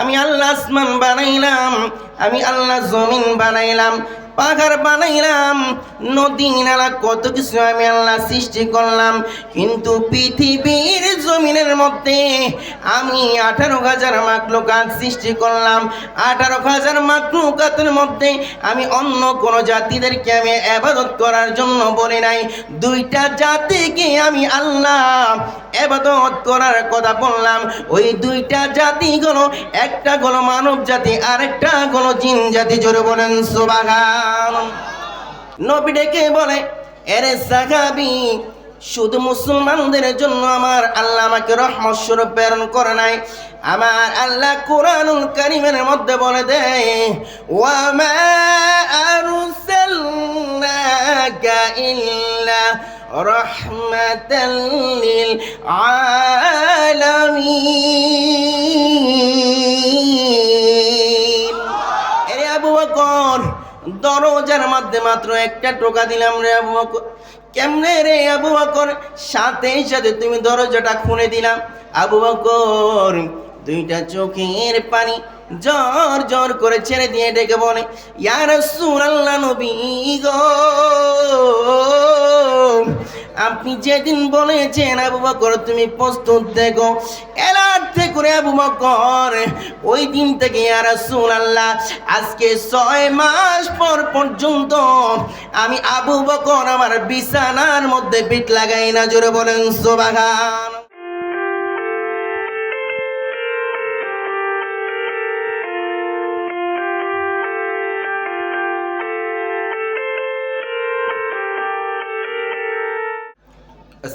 আমি আল্লাহ আসমান বানাইলাম, আমি আল্লাহ জমিন বানাইলাম, পাহাড় বানাইলাম, নদী, নালা, কত কিছু আমি আল্লাহ সৃষ্টি করলাম। কিন্তু পৃথিবীর জমিনের মধ্যে আমি আঠারো হাজার মাকলুকাত সৃষ্টি করলাম। আঠারো হাজার মাকলুকাতের মধ্যে আমি অন্য কোনো জাতিদেরকে আমি আবাদত করার জন্য বলি নাই। দুইটা জাতিকে আমি আল্লাহ আবাদত করার কথা বললাম। ওই দুইটা জাতি হলো একটা হলো মানব জাতি, আরেকটা হলো জিন জাতি। জোরে বলেন সুবাগান নবী ডেকে বলে, এরে সাহাবি, শুধু মুসলমানদের জন্য আমার আল্লাহ আমাকে রহমত স্বরূপ প্রেরণ করে নাই। আমার আল্লাহ কোরআনুল কারিমের মধ্যে বলে দেয় ওয়ামা আরসালনাকা ইল্লা লিল আলামিন। এরে আবু বকর, দরজার মধ্যে মাত্র একটা টোকা দিলাম রে আবু বকর। কেমনে রে আবু বকর? সাথে সাথে তুমি দরজাটা খুলে দিলাম। আবু বকর, দুইটা চোখের পানি জ্বর জ্বর করে ছেড়ে দিয়ে ডেকে বলে ইয়ার সুরাল্লা নবী গো, আপনি যেদিন বলেছেন আবু বকর, তুমি প্রস্তুত দেখো এলার্থে করে আবু বকর, ওই দিন থেকে আর আল্লাহ আজকে ছয় মাস পর পর্যন্ত আমি আবু বকর আমার বিছানার মধ্যে পিঠ লাগাই না, জোরে বলেন সোবাগান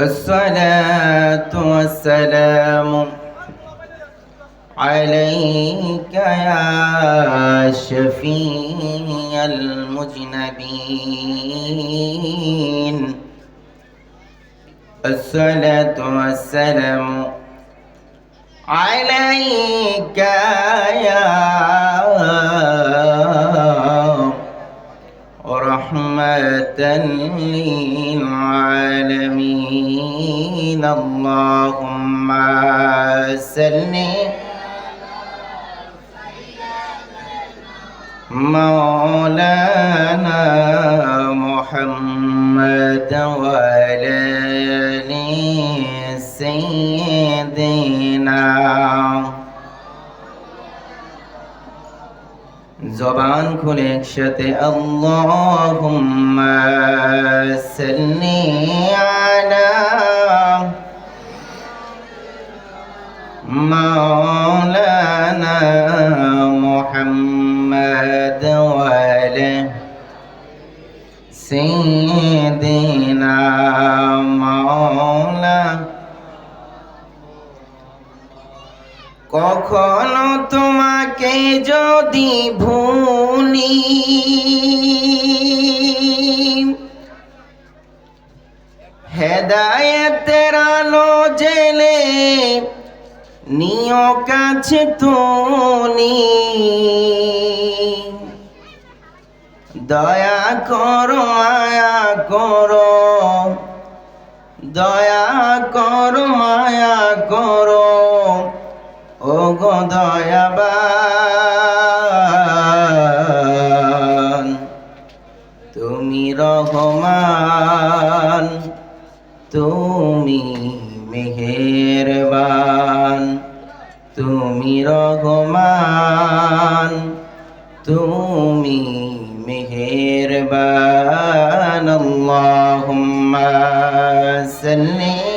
الصلاة والسلام عليك يا شفيع المذنبين الصلاة والسلام عليك يا رحمة للعالمين. اللهم سل مولانا محمد وعلى سيدنا জবান খুলে একসাথে আল্লাহুম্মা সাল্লি আলা মাওলানা মুহাম্মদ ওয়ালা সাইয়্যিদিনা মাওলা কখনো তোমাকে যদি ভুলি, হেদায়েতের আলো জেলে নিয় কাছে তুলি। দয়া করো, মায়া করো, দয়া করো, মায়া করো। ও গো দয়াবান তুমি রহমান তুমি মেহেরবান তুমি রহমান তুমি মেহেরবান আল্লাহুম্মা সাল্লি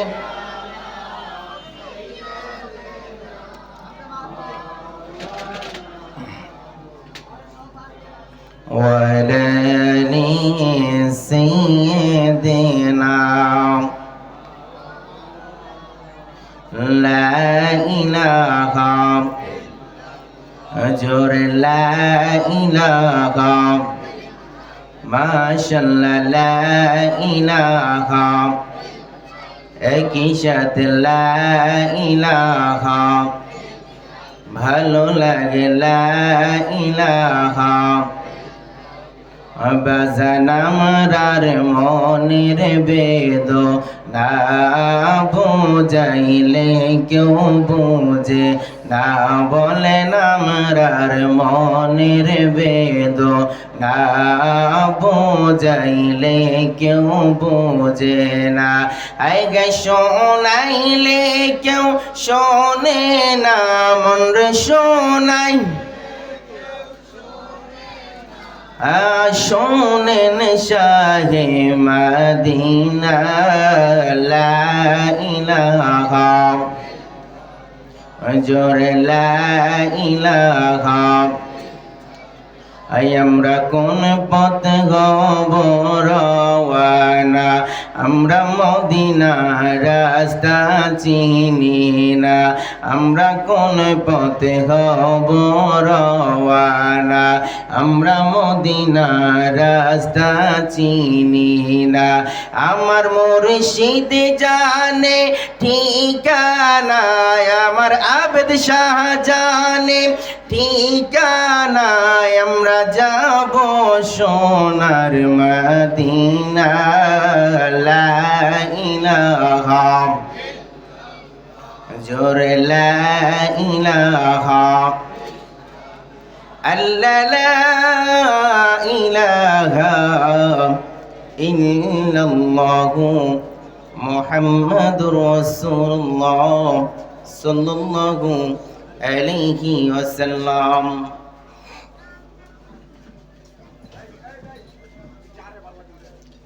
وعلى آل سيدنا لا إله জোরে লা ইলাহা মাশাল্লাহ লা ইলাহা একই সাথে লা ইলাহা ভালো লাগে লা ইলাহা বাজান আমরার মনের বেদ না বোঝাইলে কেউ বুঝে না বলেন আমরার মনের বেদ না বোঝাইলে কেউ বুঝে না আগে শোনাইলে কেউ শোনে না মন শোনাই শোনেন শাহে মদিনা লা ইলাহা জোরে লা আই আমরা কোন পথ গবরওয়ানা? আমরা মদিনা রাস্তা চিনি না। আমরা কোন পথে গবরওয়ানা? আমরা মদিনা রাস্তা চিনি না। আমার মুর্শিদ জানে ঠিকানা আমার আবেদ শাহ জানে ঠিকানা আমরা যাব সোনার মদিনা। লা ইলাহা জোরে লা ইলাহা আল্লাহ লা ইলাহা ইল্লাল্লাহু মুহাম্মাদুর রাসূলুল্লাহ। সাল্লাল্লাহু আলাইহি ওয়াসাল্লাম।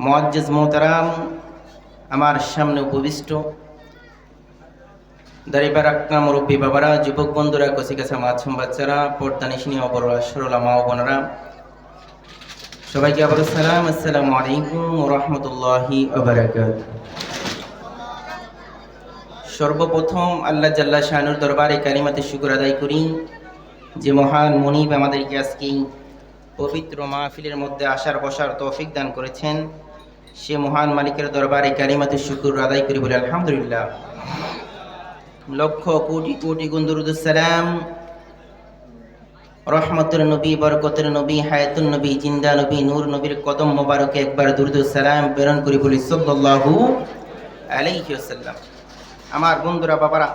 মুআজ্জিজ মোহতারাম, আমার সামনে উপবিষ্ট। দাঁড়িয়ে রাখনা মুরব্বী বাবারা, যুবক বন্ধুরা, কচিকাছা মাছম বাচ্চারা, পর্দা নিশিনী অপর সরলা মা বোনেরা, সবাইকে আবার সালাম, আসসালামু আলাইকুম রহমতুল্লাহি সর্বপ্রথম আল্লাহ জাল্লা শাহানুর দরবারে কারিমাতে শুকুর আদায় করি যে মহান মনিব আমাদেরকে আজকে পবিত্র মাহফিলের মধ্যে আসার বসার তৌফিক দান করেছেন। সে মহান মালিকের দরবারে কারিমাতে শুকুর আদায় করি বলে আলহামদুলিল্লাহ। লক্ষ কোটি কোটি গুন্দরুদুসালাম রহমতের নবী বরকতের নবী হায়াতুন নবী, জিন্দা নবী, নূর নবীর কদম মোবারকে একবার দুরুদুসালাম প্রেরণ করি বলি সাল্লাল্লাহু আলাইহি ওয়াসাল্লাম। আমার বন্ধুরা, বাবারা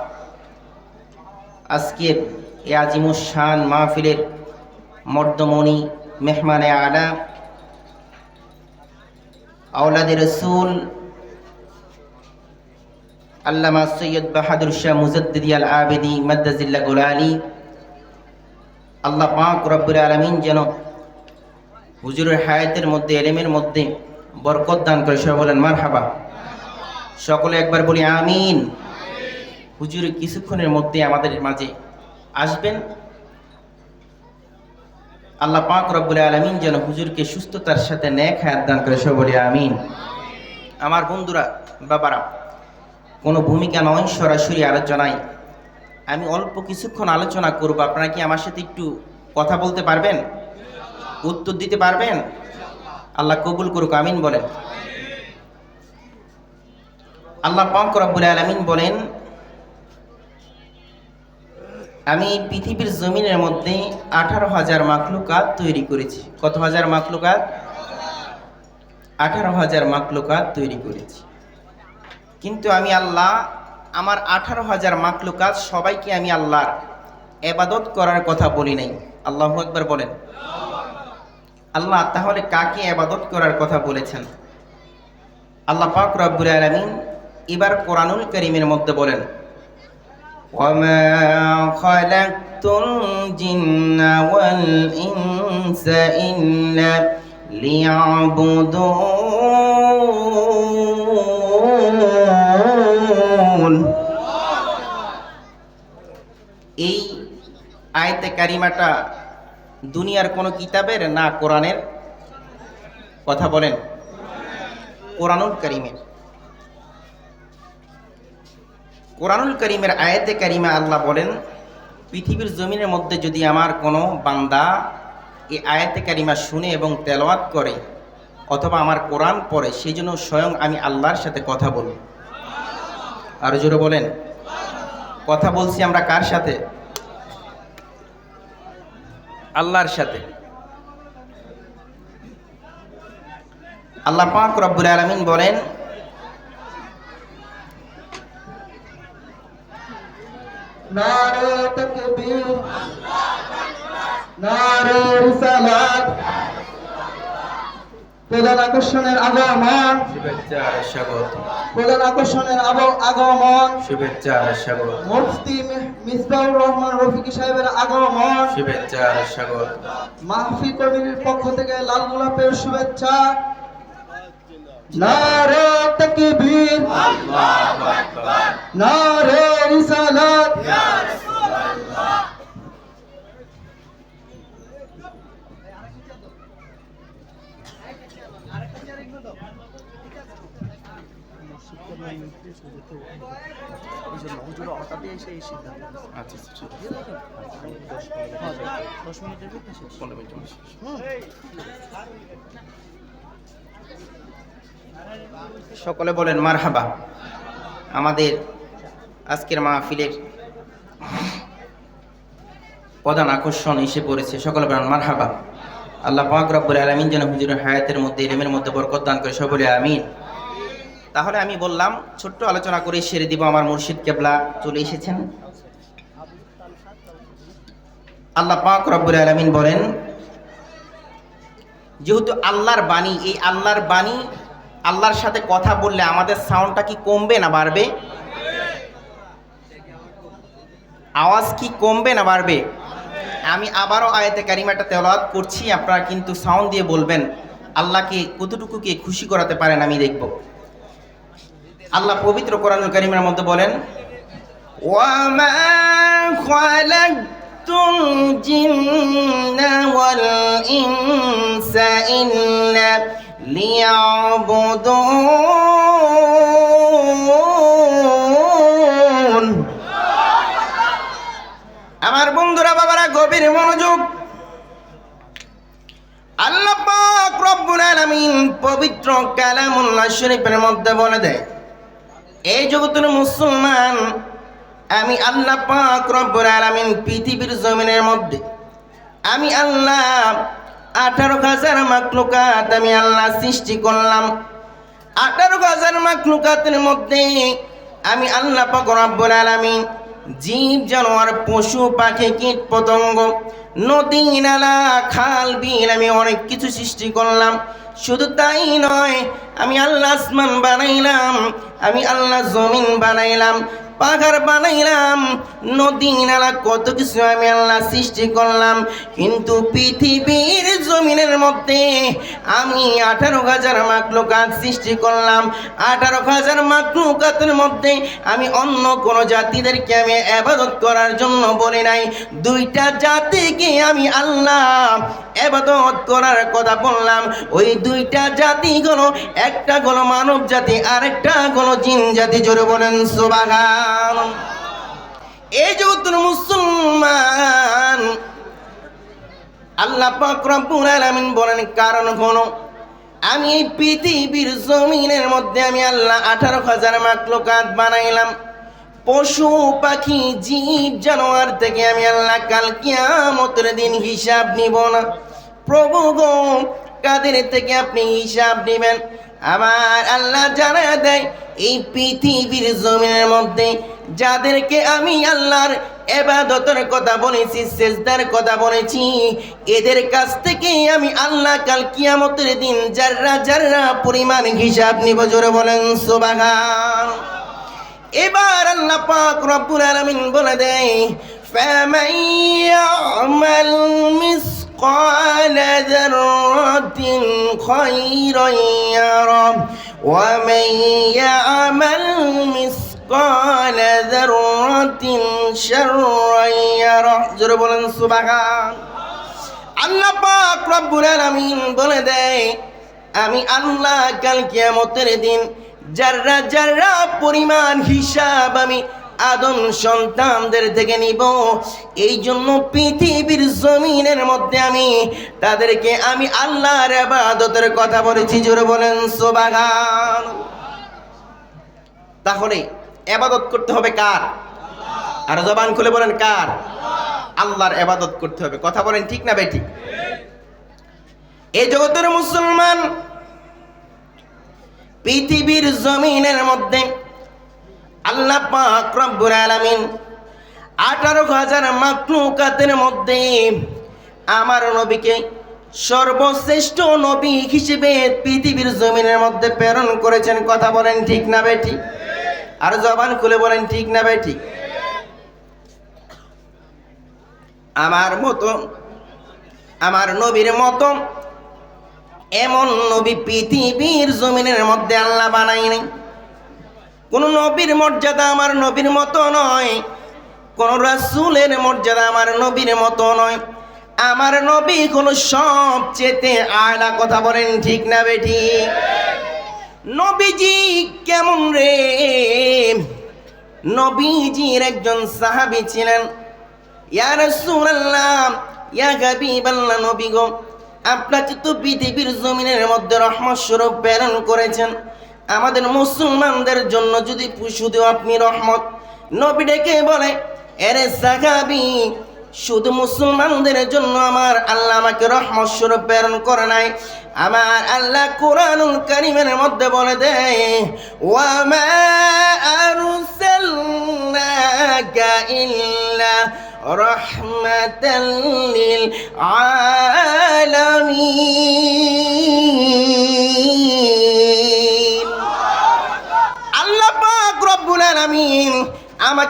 আজকের এ আজিমুস শান মাহফিলের মর্দমণি মেহমানে আলা আওলাদের রসুল আল্লামা সৈয়দ বাহাদুর শাহ মুজদ্দিদি আল আবেদি মাদ্দাজিল্লা গোলালি, আল্লাহ পাক রব্বুল আলমিন যেন হুজুরের হায়াতের মধ্যে, এলেমের মধ্যে বরকত দান করে। সবাই বলেন মার হাবা সকলে একবার বলি, আমিন। হুজুর কিছুক্ষণের মধ্যে আমাদের মাঝে আসবেন। আল্লাহ পাক রব্বুল আলমিন যেন হুজুরকে সুস্থতার সাথে ন্যাক হায়াত দান করে সব আমিন। আমার বন্ধুরা, বাবারা, কোনো ভূমিকা নয়, সরাসরি আলোচনায়। আমি অল্প কিছুক্ষণ আলোচনা করব, আপনারা কি আমার সাথে একটু কথা বলতে পারবেন? উত্তর দিতে পারবেন? আল্লাহ কবুল করুক, আমিন বলেন। আল্লাহ পাক রব্বুল আলমিন বলেন আমি পৃথিবীর জমিনের মধ্যে আঠারো হাজার মাকলুকাত তৈরি করেছি। কত হাজার মাকলুকাত আঠারো হাজার মাকলুকাত তৈরি করেছি। কিন্তু আমি আল্লাহ, আমার আঠারো হাজার মাকলুকাত সবাইকে আমি আল্লাহর এবাদত করার কথা বলি নাই। আল্লাহ একবার বলেন। আল্লাহ তাহলে কাকে এবাদত করার কথা বলেছেন? আল্লাহ পাক রব্বুল আলমিন এবার কোরআনুল করিমের মধ্যে বলেন وما خلقت الجن والإنس إلا ليعبدون এই আয়তে কারিমাটা দুনিয়ার কোনো কিতাবের না কোরআনের কথা বলেন কোরআনুল করিমের কোরআনুল করিমের আয়াতে কারিমা আল্লাহ বলেন, পৃথিবীর জমিনের মধ্যে যদি আমার কোনো বান্দা এই আয়াতে কারিমা শুনে এবং তেলাওয়াত করে অথবা আমার কোরআন পড়ে সেই জন্য স্বয়ং আমি আল্লাহর সাথে কথা বলব। আর জোরে বলেন। কথা বলছি আমরা কার সাথে? আল্লাহর সাথে। আল্লাহ পাক রব্বুল আলামিন বলেন নারে তকবীর নারে রিসালাত প্রধান আকর্ষণের আগমন। শুভেচ্ছা আর স্বাগত। প্রধান আকর্ষণের আগমন। শুভেচ্ছা স্বাগত। মুফতি মি- রহমান রফিকি সাহেবের আগমন। শুভেচ্ছা আর স্বাগত। মাহফি কমিটির পক্ষ থেকে লাল গোলাপের শুভেচ্ছা। নারে তকবীর নারে রিসালাত আচ্ছা আচ্ছা ঠিক আছে। পনেরো মিনিটের মধ্যে শেষ। সকলে বলেন, মারহাবা। আমাদের আজকের মাহফিলের প্রধান আকর্ষণ এসে পড়েছে। সকলে বলেন, মারহাবা। আল্লাহ পাক আলামিন যেন হুজুরের হায়াতের মধ্যে, ইলমের মধ্যে বরকত দান করে, সকলে আমিন। তাহলে আমি বললাম, ছোট্ট আলোচনা করে সেরে দিব, আমার মুর্শিদ কেবলা চলে এসেছেন। আল্লাহ পাক রব্বুল আলামিন বলেন, যেহেতু আল্লাহর বাণী, এই আল্লাহর বাণী আল্লাহর সাথে কথা বললে আমাদের সাউন্ডটা কি কমবে না বাড়বে আওয়াজ কি কমবে না বাড়বে আমি আবারও আয়াতে কারিমাটা তেলাওয়াত করছি আপনারা কিন্তু সাউন্ড দিয়ে বলবেন আল্লাহকে কতটুকু কে খুশি করাতে পারেন আমি দেখব আল্লাহ পবিত্র কোরআনুল কারিমের মধ্যে বলেন وما خلقت الجن والإنس إلا লিয়াবুদুন আমার বন্ধুরা, বাবারা, গভীর মনোযোগ। আল্লাহ পাক রব্বুল আলামিন পবিত্র কালামুল্লাহ শরীফের মধ্যে বলে দেয় এই জগতের মুসলমান, আমি আল্লাহ পাক রব্বুল পৃথিবীর জমিনের মধ্যে, আমি আল্লাহ আঠারো হাজার মাকলুকাত আমি আল্লাহ সৃষ্টি করলাম। আঠারো হাজার মাকলুকাতের মধ্যে আমি আল্লাহ পাক রব্বুল আলামিন জীব, জানোয়ার, পশু, পাখি, কীট পতঙ্গ, নদী, নালা, খাল, বিল আমি অনেক কিছু সৃষ্টি করলাম। শুধু তাই নয়, আমি আল্লাহ আসমান বানাইলাম, আমি আল্লাহ জমিন বানাইলাম পাহাড় বানাইলাম। নদী নালা, কত কিছু আমি আল্লাহ সৃষ্টি করলাম। কিন্তু পৃথিবীর জমিনের মধ্যে আমি আঠারো হাজার মাকলুকাত সৃষ্টি করলাম। আঠারো হাজার মাকলুকাতের মধ্যে আমি অন্য কোন জাতিদেরকে আমি আবাদত করার জন্য বলি নাই। দুইটা জাতিকে আমি আল্লাহ আবাদত করার কথা বললাম। ওই দুইটা জাতি হলো একটা হলো মানব জাতি, আরেকটা হলো জিন জাতি। জোরে বলেন এই জগতের মুসলমান, আল্লাহ পাক রব্বুল আলামিন বলেন, কারণ হলো, আমি এই পৃথিবীর জমিনের মধ্যে আমি আল্লাহ আঠারো হাজার মাকলুকাত বানাইলাম। পশু, পাখি, জীব, জানোয়ার থেকে আমি আল্লাহ কাল কিয়ামতের দিন হিসাব নিব না। প্রভু গো, কাদের থেকে আপনি হিসাব নেবেন? আমার আল্লাহ জানা দেয়, এই পৃথিবীর জমিনের মধ্যে যাদেরকে আমি আল্লাহর এবাদতের কথা বলেছি, সেজদার কথা বলেছি, এদের কাছ থেকে আমি আল্লাহ কাল কিয়ামতের দিন যাররা যাররা পরিমাণ হিসাব নিব, জোরে বলেন সোবাগান এবার আল্লাহ পাক রব্বুল আলামিন বলে দেয় ফ্যামাইয়া মিস مثقال ذرة خيرا يره ومن يعمل مثقال ذرة شرا يره জোরে বলেন সুবহান আল্লাহ পাক রব্বুল আলামিন বলে দেয় আমি আল্লাহ কাল কিয়ামতের দিন যাররা যাররা পরিমাণ হিসাব আমি আদম সন্তানদের থেকে নিব। এই জন্য পৃথিবীর জমিনের মধ্যে আমি তাদেরকে আমি আল্লাহর আবাদতের কথা বলেছি, জোরে বলেন সোবাগান তাহলে এবাদত করতে হবে কার? আর জবান খুলে বলেন কার? আল্লাহর এবাদত করতে হবে। কথা বলেন ঠিক না বেঠিক এই জগতের মুসলমান পৃথিবীর জমিনের মধ্যে আল্লাহ পাক রব্বুল আলামিন আঠারো হাজার মাকলুকাতের মধ্যে আমার নবীকে সর্বশ্রেষ্ঠ নবী হিসেবে পৃথিবীর জমিনের মধ্যে প্রেরণ করেছেন কথা বলেন ঠিক না বেটি আর জবান খুলে বলেন ঠিক না বেটি আমার মতো, আমার নবীর মতো এমন নবী পৃথিবীর জমিনের মধ্যে আল্লাহ বানায়নি কোন নবীর মর্যাদা আমার নবীর মতো নয়। কোন রাসূলের মর্যাদা আমার নবীর মতো নয়। আমার নবী কোন সবচেয়ে আয়লা কথা বলেন ঠিক না বেটি? নবীজি কেমন রে? নবীজির একজন সাহাবী ছিলেন। ইয়া রাসূলুল্লাহ, ইয়া হাবিবাল্লাহ নবী গো, আপনাকে তো পৃথিবীর জমিনের মধ্যে রহমত স্বরূপ প্রেরণ করেছেন। আমাদের মুসলমানদের জন্য যদি শুধু আপনি রহমত, নবী ডেকে বলে, এরে সাহাবি, শুধু মুসলমানদের জন্য আমার আল্লাহ আমাকে রহমত স্বরূপ প্রেরণ করে নাই। আমার আল্লাহ কোরআনুল কারিমের মধ্যে বলে দেয় ওয়ামা আলামিন।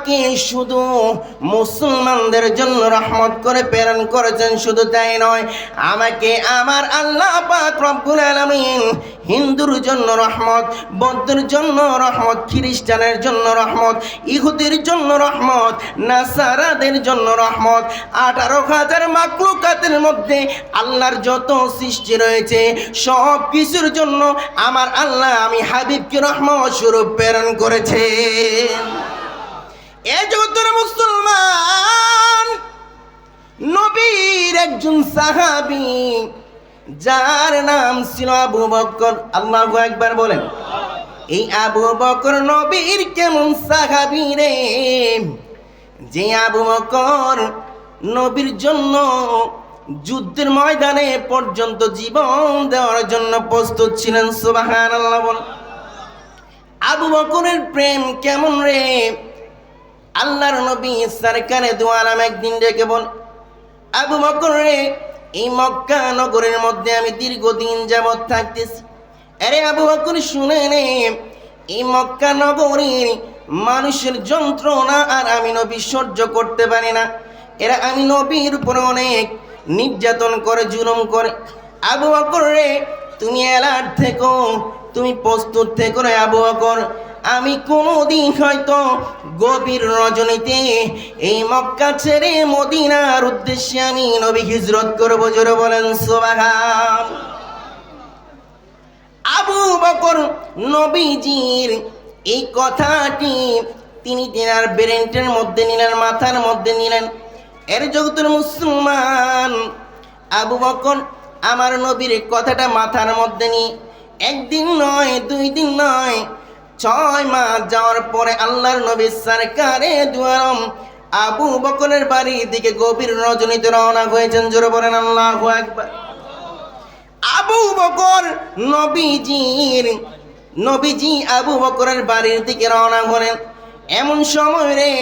আমাকে শুধু মুসলমানদের জন্য রহমত করে প্রেরণ করেছেন, শুধু তাই নয়, আমাকে আমার আল্লাহ পাক রব্বুল আলামিন হিন্দুর জন্য রহমত, বৌদ্ধের জন্য রহমত, খ্রিস্টানের জন্য রহমত, ইহুদির জন্য রহমত, নাসারাদের জন্য রহমত, আঠারো হাজার মাকলুকাতের মধ্যে আল্লাহর যত সৃষ্টি রয়েছে, সব কিছুর জন্য আমার আল্লাহ আমি হাবিবকে রহমত স্বরূপ প্রেরণ করেছে এ জগতের মুসলমান, নবীর একজন সাহাবী, যার নাম ছিল আবু বকর। আল্লাহ একবার বলেন, এই আবু বকর নবীর কেমন সাহাবী রে? যে আবু বকর নবীর জন্য যুদ্ধের ময়দানে পর্যন্ত জীবন দেওয়ার জন্য প্রস্তুত ছিলেন সুবাহান আবু বকরের প্রেম কেমন রে? আল্লাহর নবী সরকারে দোয়ালাম একদিন ডেকে বল, আবু বকর রে, এই মক্কা নগরের মধ্যে আমি দীর্ঘদিন যাবৎ থাকতেছি। আরে আবু বকর, শুনে নে, এই মক্কা নগরীর মানুষের যন্ত্রণা আর আমি নবী সহ্য করতে পারি না। এরা আমি নবীর উপর অনেক নির্যাতন করে, জুলুম করে। আবু বকর রে, তুমি এলার থেকো, তুমি প্রস্তুত থেকো রে আবু বকর। আমি কোনোদিন হয়তো গভীর রজনীতে এই মক্কা ছেড়ে মদিনার উদ্দেশ্যে আমি নবী হিজরত করব, জোরে বলেন সোবাহাম আবু বকর নবীজির এই কথাটি তিনি তেনার ব্রেন্টের মধ্যে নিলেন, মাথার মধ্যে নিলেন। এর জগতের মুসলমান আবু বকর আমার নবীর কথাটা মাথার মধ্যে নিয়ে, একদিন নয়, দুই দিন নয় ছয় মাস যাওয়ার পরে আল্লাহর নবী সরকারে দুয়ারম আবু বকরের বাড়ির দিকে গভীর রজনীতে রওনা হয়েছেন। জোরে বলেন, আল্লাহ একবার আবু বকর নবীজির, নবীজি আবু বকরের বাড়ির দিকে রওনা করেন এমন সময় রে,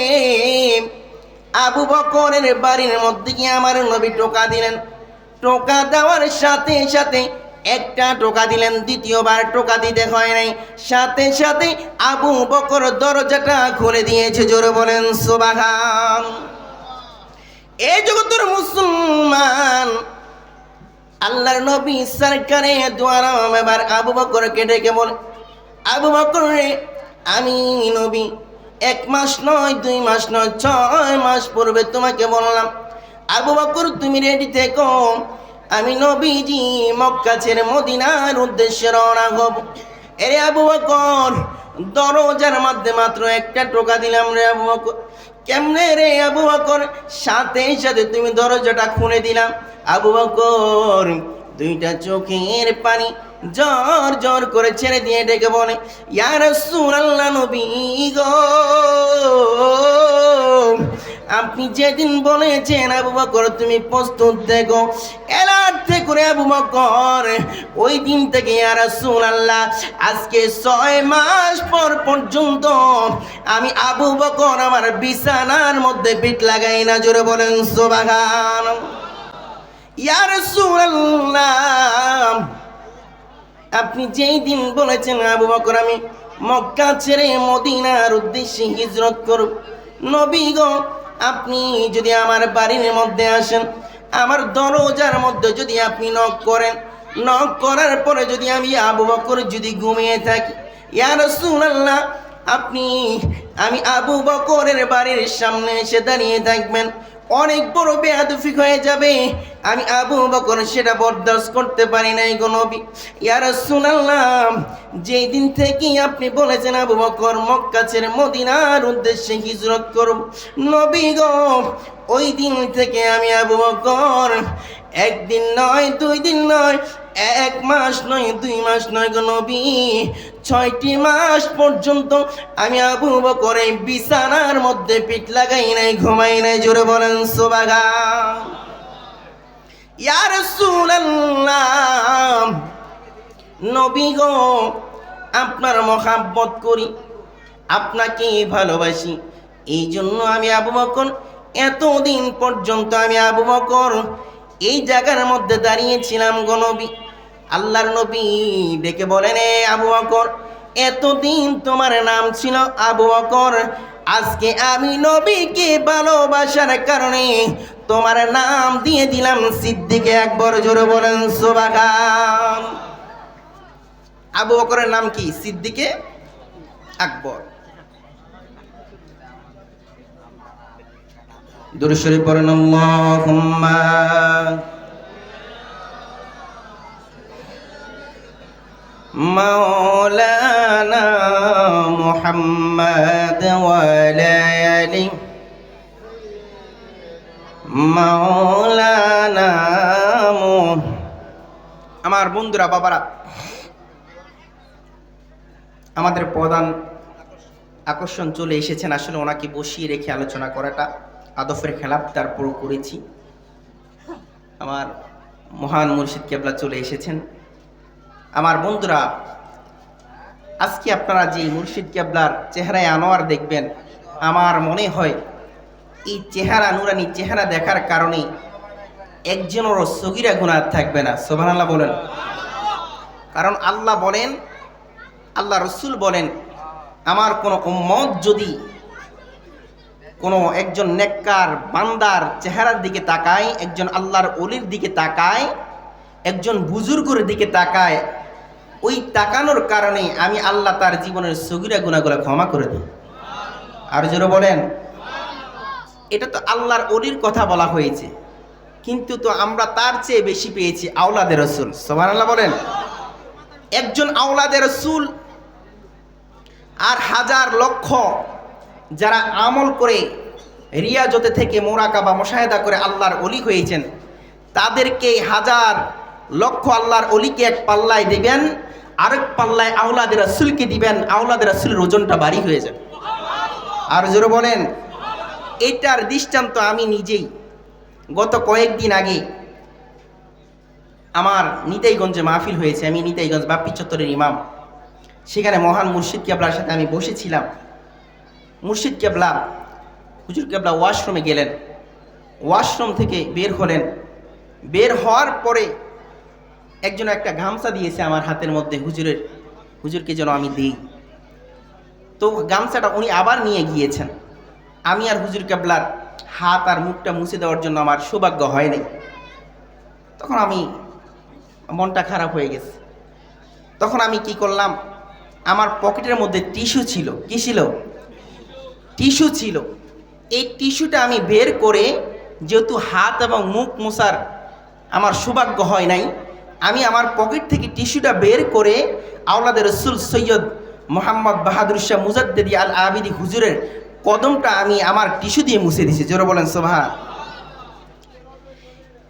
আবু বকরের বাড়ির মধ্যে গিয়ে আমার নবী টোকা দিলেন। টোকা দেওয়ার সাথে সাথে একটা টোকা দিলেন, দ্বিতীয়বার টোকা দিতে হয় নাই। সাথে সাথে আবু বকর দরজাটা খুলে দিয়েছে, জোরে বলেন, সোবাহান। এই জগতের মুসলমান, আল্লাহর নবী সরকারে দোয়ারাম এবার আবু বকরকে ডেকে বলে, আবু বকর আমি নবী, এক মাস নয়, দুই মাস নয়, ছয় মাস পূর্বে তোমাকে বললাম, আবু বকর, তুমি রেডি থেকো আমি নবীজি মক্কা ছেড়ে মদিনার উদ্দেশ্যে রওনা হব। এরে আবু বকর, দরজার মধ্যে মাত্র একটা টোকা দিলাম রে আবু বকর। কেমনে রে আবু বকর? সাথে সাথে তুমি দরজাটা খুলে দিলাম। আবু বকর, দুইটা চোখের পানি জ্বর জ্বর করে ছেড়ে দিয়ে ডেকে বলে ইয়ার সুরাল্লা নবী গো। আপনি যেদিন বলেছেন, আবু বকর, তুমি প্রস্তুত দেখো এলার্থে করে আবু বকর, ওই দিন থেকে আর আল্লাহ আজকে ছয় মাস পর পর্যন্ত আমি আবু বকর আমার বিছানার মধ্যে পিঠ লাগাই না। জোরে বলেন সোবাগান ইয়ার আপনি যেই দিন বলেছেন, আবু বকর, আমি মক্কা ছেড়ে মদিনার উদ্দেশ্যে হিজরত করব। নবী গো আপনি যদি আমার বাড়ির মধ্যে আসেন, আমার দরজার মধ্যে যদি আপনি নক করেন নক করার পরে যদি আমি আবু বকর যদি ঘুমিয়ে থাকি ইয়ার সুনাল্লাহ আপনি, আমি আবু বকরের বাড়ির সামনে এসে দাঁড়িয়ে থাকবেন। অনেক বড় বেয়াদুফিক হয়ে যাবে। আমি আবু বকর সেটা বরদাস্ত করতে পারি নাই গো নবী। ইয়া রাসূলুল্লাহ, যেই দিন থেকে আপনি বলেছেন আবু বকর মক্কা ছেড়ে মদিনার উদ্দেশ্যে হিজরত করব। নবী গো, ওই দিন থেকে আমি আবু বকর, একদিন নয়, দুই দিন নয় এক মাস নয়, দুই মাস নয় গো নবী। ছয়টি মাস পর্যন্ত আমি আবু এই বিছানার মধ্যে পিঠ লাগাই নাই, ঘুমাই নাই, জোরে বলেন সোবাগা ইয়ার সুলাল্লাহ নবী গো, আপনার মহাব্বত করি, আপনাকে ভালোবাসি এই জন্য আমি আবু বকর, এতদিন পর্যন্ত আমি আবু বকর এই জায়গার মধ্যে দাঁড়িয়েছিলাম গো নবী। আল্লাহর নবী ডেকে বলেন, এ আবু বকর, এতদিন তোমার নাম ছিল আবু বকর। আজকে আমি নবীকে ভালোবাসার কারণে তোমার নাম দিয়ে দিলাম সিদ্দিকে একবার জোরে বলেন সোবাগান আবু বকরের নাম কি? সিদ্দিকে আকবর দুরুশরী পড়েন আল্লাহুম্মা مولانا محمد وعلى آله مولانا مو- আমার বন্ধুরা বাবারা আমাদের প্রধান আকর্ষণ চলে এসেছেন আসলে ওনাকে বসিয়ে রেখে আলোচনা করাটা আদফের খেলাপ তারপর করেছি। আমার মহান মুর্শিদ কেবলা চলে এসেছেন। আমার বন্ধুরা, আজকে আপনারা যে মুর্শিদ কেবলার চেহারায় আনোয়ার দেখবেন, আমার মনে হয় এই চেহারা, নুরানি চেহারা দেখার কারণে একজনেরও সগিরা গুণার থাকবে না। সোভানাল্লাহ বলেন। কারণ আল্লাহ বলেন, আল্লাহ রসুল বলেন, আমার কোনো উম্মত যদি কোনো একজন নেককার বান্দার চেহারার দিকে তাকায়, একজন আল্লাহর অলির দিকে তাকায়, একজন বুজুর্গের দিকে তাকায়, ওই তাকানোর কারণে আমি আল্লাহ তার জীবনের সগিরা গুণাগুলো ক্ষমা করে দিই। আর জোরে বলেন। এটা তো আল্লাহর অলির কথা বলা হয়েছে, কিন্তু তো আমরা তার চেয়ে বেশি পেয়েছি আওলাদের রসুল। সোমান আল্লাহ বলেন। একজন আওলাদের রসুল আর হাজার লক্ষ যারা আমল করে রিয়াজতে থেকে মোরাকা বা মোশাহেদা করে আল্লাহর অলি হয়েছেন, তাদেরকে হাজার লক্ষ আল্লাহর অলিকে এক পাল্লায় দেবেন, আরেক পাল্লায় আওলাদের রাসুলকে দিবেন আওলাদের রাসুলের ওজনটা বাড়ি হয়ে যাবে। আর জোরে বলেন, এটার দৃষ্টান্ত আমি নিজেই। গত কয়েকদিন আগে আমার নিতাইগঞ্জে মাহফিল হয়েছে, আমি নিতাইগঞ্জ বাপ্পি চত্বরের ইমাম। সেখানে মহান মুর্শিদ কেবলার সাথে আমি বসেছিলাম। মুর্শিদ কেবলা, হুজুর কেবলা ওয়াশরুমে গেলেন। ওয়াশরুম থেকে বের হলেন। বের হওয়ার পরে একজন একটা গামছা দিয়েছে আমার হাতের মধ্যে, হুজুরের, হুজুরকে যেন আমি দিই। তো গামছাটা উনি আবার নিয়ে গিয়েছেন। আমি আর হুজুর কেবলার হাত আর মুখটা মুছে দেওয়ার জন্য আমার সৌভাগ্য হয়নি তখন আমি মনটা খারাপ হয়ে গেছে। তখন আমি কি করলাম, আমার পকেটের মধ্যে টিস্যু ছিল, কি ছিল? টিস্যু ছিল। এই টিস্যুটা আমি বের করে যেহেতু হাত এবং মুখ মোছার আমার সৌভাগ্য হয় নাই, আমি আমার পকেট থেকে টিস্যুটা বের করে আওলাদের রসুল সৈয়দ মোহাম্মদ বাহাদুর শাহ মুজাদ্দেদি আল আবিদি হুজুরের কদমটা আমি আমার টিস্যু দিয়ে মুছে দিছি জোরে বলেন সোভা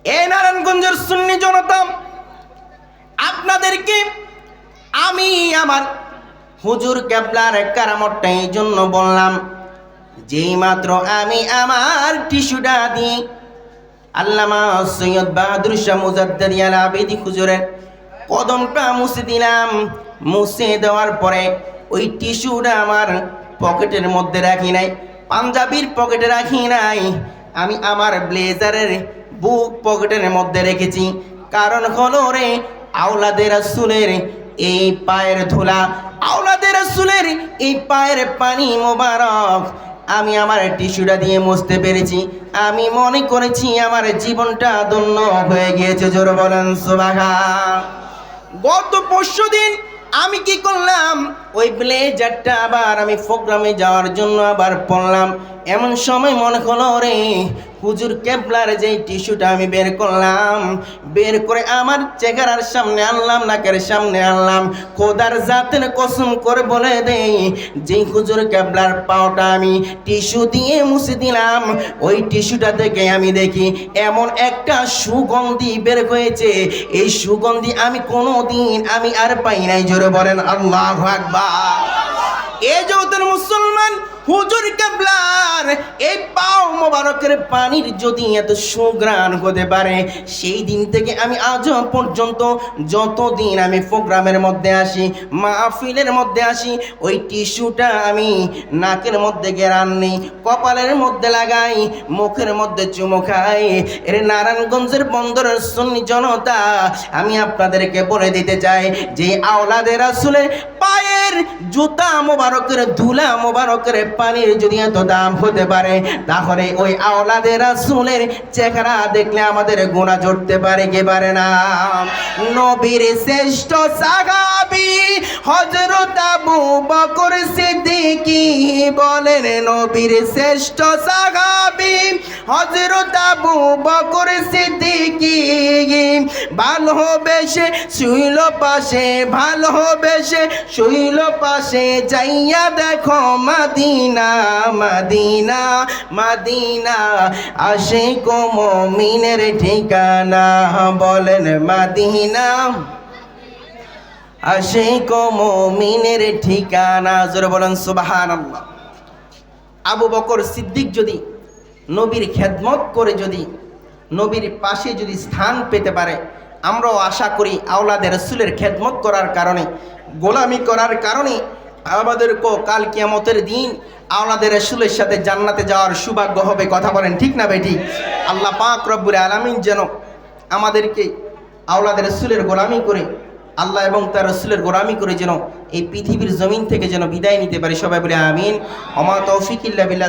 এ নারায়ণগঞ্জের সুন্নি জনতা, আপনাদেরকে আমি আমার হুজুর ক্যাবলার কারামতটা এই জন্য বললাম যেই মাত্র আমি আমার টিস্যুটা দিই। আল্লামা সৈয়দ বাহাদুর শাহ মুজাদ্দারি আবেদি হুজুরের কদমটা মুছে দিলাম। মুছে দেওয়ার পরে ওই টিস্যুটা আমার পকেটের মধ্যে রাখি নাই, পাঞ্জাবির পকেটে রাখি নাই। আমি আমার ব্লেজারের বুক পকেটের মধ্যে রেখেছি। কারণ হলো রে আওলাদের রাসূলের এই পায়ের ধুলা আওলাদের রাসূলের এই পায়ের পানি মোবারক আমি আমার টিস্যুটা দিয়ে মুছতে পেরেছি। আমি মনে করেছি আমার জীবনটা ধন্য হয়ে গিয়েছে, জোর বলেন সুবাহা গত পরশু দিন আমি কি করলাম? ওই ব্লেজারটা আবার আমি প্রোগ্রামে যাওয়ার জন্য আবার পড়লাম। এমন সময় মনে হলো রে হুজুর কেবলার যে টিস্যুটা আমি বের করলাম, বের করে আমার চেহারার সামনে আনলাম, নাকের সামনে আনলাম। খোদার জাতের কসম করে বলে দেই যে হুজুর কেবলার পাওটা আমি টিস্যু দিয়ে মুছে দিলাম, ওই টিস্যুটা থেকে আমি দেখি এমন একটা সুগন্ধি বের হয়েছে। এই সুগন্ধি আমি কোনো দিন আমি আর পাই নাই, জোরে বলেন আল্লাহ আকবার। এ যৌতের মুসলমান হুজুর কেবলার, এই পাও মোবারকের পানির যদি এত সুগ্রাণ হতে পারে, সেই দিন থেকে আমি আজও পর্যন্ত যতদিন আমি প্রোগ্রামের মধ্যে আসি, মাহফিলের মধ্যে আসি, ওই টিস্যুটা আমি নাকের মধ্যে গেরান নেই, কপালের মধ্যে লাগাই, মুখের মধ্যে চুমো খাই। এর নারায়ণগঞ্জের বন্দরের সুন্নি জনতা, আমি আপনাদেরকে বলে দিতে চাই যে আওলাদের আসলে পায়ের জুতা মোবারকের, ধুলা মোবারকের পানির যদি এত দাম হতে পারে, তাহলে ওই আওলাদের আসুলের চেহারা দেখলে আমাদের গুণা জড়তে পারে কে পারে না? নবীর শ্রেষ্ঠ সাহাবি হজরত আবু বকর সিদ্দিকী বলেন, নবীর শ্রেষ্ঠ সাহাবি হজরত আবু বকর সিদ্দিকী। ভালোবেসে শুইল পাশে ভালোবেসে শুইল পাশে, যাইয়া দেখো মাদিনা মাদিনা মাদিনা। আসে মিনের ঠিকানা, বলেন মাদিনা। আসে মিনের ঠিকানা, জোরে বলেন সুবাহান আবু বকর সিদ্দিক যদি নবীর খেদমত করে যদি নবীর পাশে যদি স্থান পেতে পারে, আমরাও আশা করি আওলাদের রসুলের খেদমত করার কারণে, গোলামি করার কারণে আমাদের কো, কাল কিয়ামতের দিন আওলাদের রসুলের সাথে জান্নাতে যাওয়ার সৌভাগ্য হবে, কথা বলেন ঠিক না বেটি আল্লাহ পাক রব্বুর আলামিন যেন আমাদেরকে আওলাদের রসুলের গোলামি করে, আল্লাহ এবং তার রসুলের গোলামি করে যেন এই পৃথিবীর জমিন থেকে যেন বিদায় নিতে পারি, সবাই বলে আমিন। অমা তৌফিক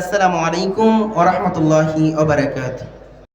আসসালামু আলাইকুম ওয়া রাহমাতুল্লাহি ওয়া বারাকাতুহু।